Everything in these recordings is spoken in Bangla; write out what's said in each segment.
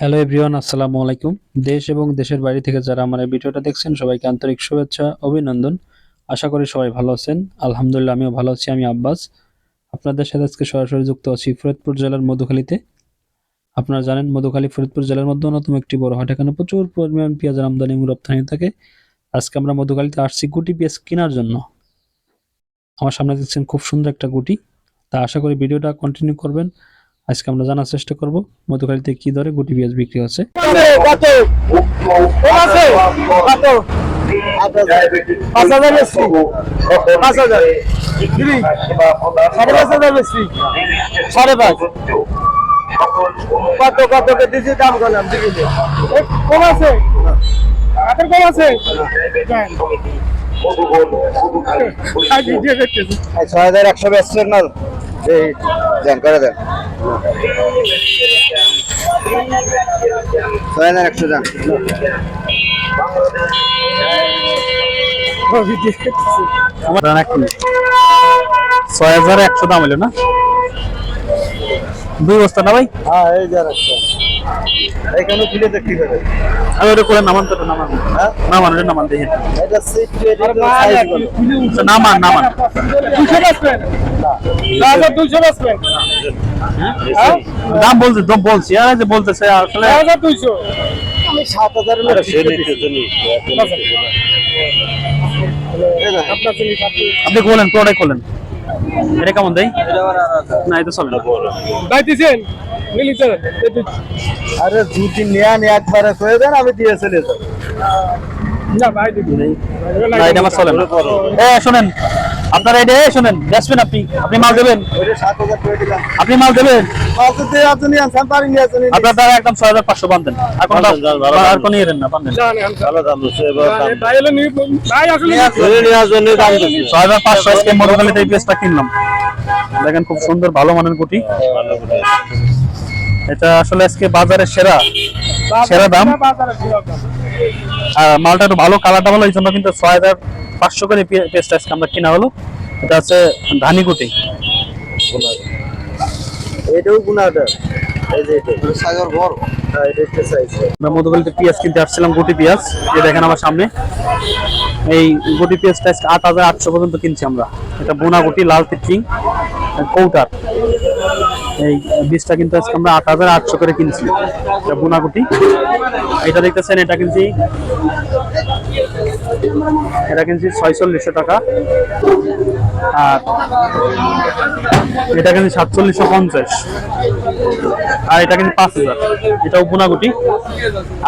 হ্যালো এভরিওয়ান আসসালামু আলাইকুম। দেশ এবং দেশের বাইরে থেকে যারা আমার এই ভিডিওটা দেখছেন, সবাইকে আন্তরিক শুভেচ্ছা, অভিনন্দন। আশা করি সবাই ভালো আছেন। আলহামদুলিল্লাহ, আমিও ভালো আছি, আমি আব্বাস। আপনাদের সাথে আজকে সরাসরি যুক্ত আছি ফরিদপুর জেলার মধুখালীতে। আপনারা জানেন, মধুখালী ফরিদপুর জেলার মধ্যে অন্যতম একটি বড় হাট, এখানে প্রচুর পরিমাণ পেঁয়াজের আমদানি এবং রপ্তানি থাকে। আজকে আমরা মধুখালীতে আসছি গুটি পেঁয়াজ কেনার জন্য। আমার সামনে দেখছেন খুব সুন্দর একটা গুটি। তা আশা করি ভিডিওটা কন্টিনিউ করবেন। আজকে আমরা জানার চেষ্টা করব মধুখালীতে কি দরে গুটি পেঁয়াজ বিক্রি হচ্ছে? সাড়ে পাঁচ কত কত দিছি দাম করলাম কম আছে আপনার কম আছে ছয় হাজার একশো বেচছেন না করে দেন। ছয় হাজার একশো দাম। ছয় হাজার একশো দাম হলো না? দুই বস্তা না ভাই? হ্যাঁ এই যে রাখছো এখানে খুলে দেখতে হবে। আমি ওটা করে নামান তো নামান। হ্যাঁ? নামান ওটা নামান দেখি। এটা সিট রেডি সাইজগুলো আচ্ছা, নামান নামান। দুশো বেচবেন দাম বলছি দাম বলছি। আর যে বলতেছে আসলে দুইশো। আমি সাত হাজার আপনি বলেন পুরোটাই করলেন এটা কেমন দেয়? না এটা চলে না। বাইতেছেন মিলিটার আরে দুটি নেয়া নিয়ে একবারে করে দেন আমি দিয়ে চলে যাব। না ভাই দিবি। না এটা আমার চলে না। এ শোনেন। আপনারা এটা এ শোনেন বেসবেন আপনি আপনি মাল দেবেন? আপনি মাল দেবেন? আপনার দ্বারা একদম ছয় হাজার পাঁচশো বান্ধেন। আর কোনো ইয়ে না বান্ধেন। ছয় হাজার পাঁচশো আজকে এই পেঁয়াজটা কিনলাম। দেখেন খুব সুন্দর ভালো মানের গুটি এটা আসলে আজকে বাজারে সেরা। সেরা দাম? বাজারে ঢোকা দাম। আর মালটা একটু ভালো কালারটা ভালো এই জন্য কিন্তু ছয় হাজার পাঁচশো করে পে- পেঁয়াজটা আজকে আমরা কিনা হলো। এটা হচ্ছে ধানি গুটি এটাও গুণাটা। এই যে এটা। সাগর বড়। হ্যাঁ আমরা পেঁয়াজ কিনতে আসছিলাম গুটি পেঁয়াজ। যে দেখেন আমার সামনে। এই গুটি পেঁয়াজটা আট হাজার আটশো পর্যন্ত কিনছি আমরা। এটা বোনা গুটি লাল তিপ্পিং কৌটার। এই বীজটা কিন্তু আজকে আমরা আট হাজার আটশো করে কিনছি। এটা বোনা গুটি এটা দেখতেছেন, এটা কিনছি এটা কিনছি ছয়চল্লিশশো টাকা। আর এটা কিনছি সাতচল্লিশশো পঞ্চাশ। আর এটা কিন্তু পাঁচ হাজার। এটাও গুটি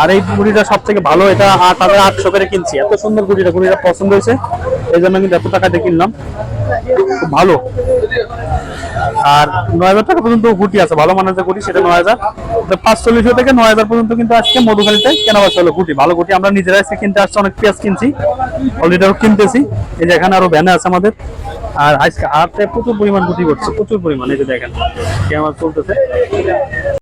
আর এই গুড়িটা সব থেকে ভালো, এটা আট হাজার আটশো করে কিনছি। এত সুন্দর গুড়িটা গুড়িটা পছন্দ হয়েছে। এই জন্য কিন্তু এত টাকা দিয়ে কিনলাম। খুব ভালো। আর নয় হাজার টাকা পর্যন্ত গুটি আছে, ভালো মানের যে গুটি সেটা নয় হাজার। পাঁচচল্লিশশো থেকে নয় হাজার পর্যন্ত কিন্তু আজকে মধুখালিতে কেনা বাসা হলো গুটি। ভালো গুটি আমরা নিজেরা এসে কিনতে আসছি, অনেক পেঁয়াজ কিনছি, অলরেডি কিনতেছি। এই যে এখানে আরও ভ্যানে আছে আমাদের। আর আজকে হাটে প্রচুর পরিমাণ গুটি করছে, প্রচুর পরিমাণ, এই যে দেখেন কেমন চলতেছে।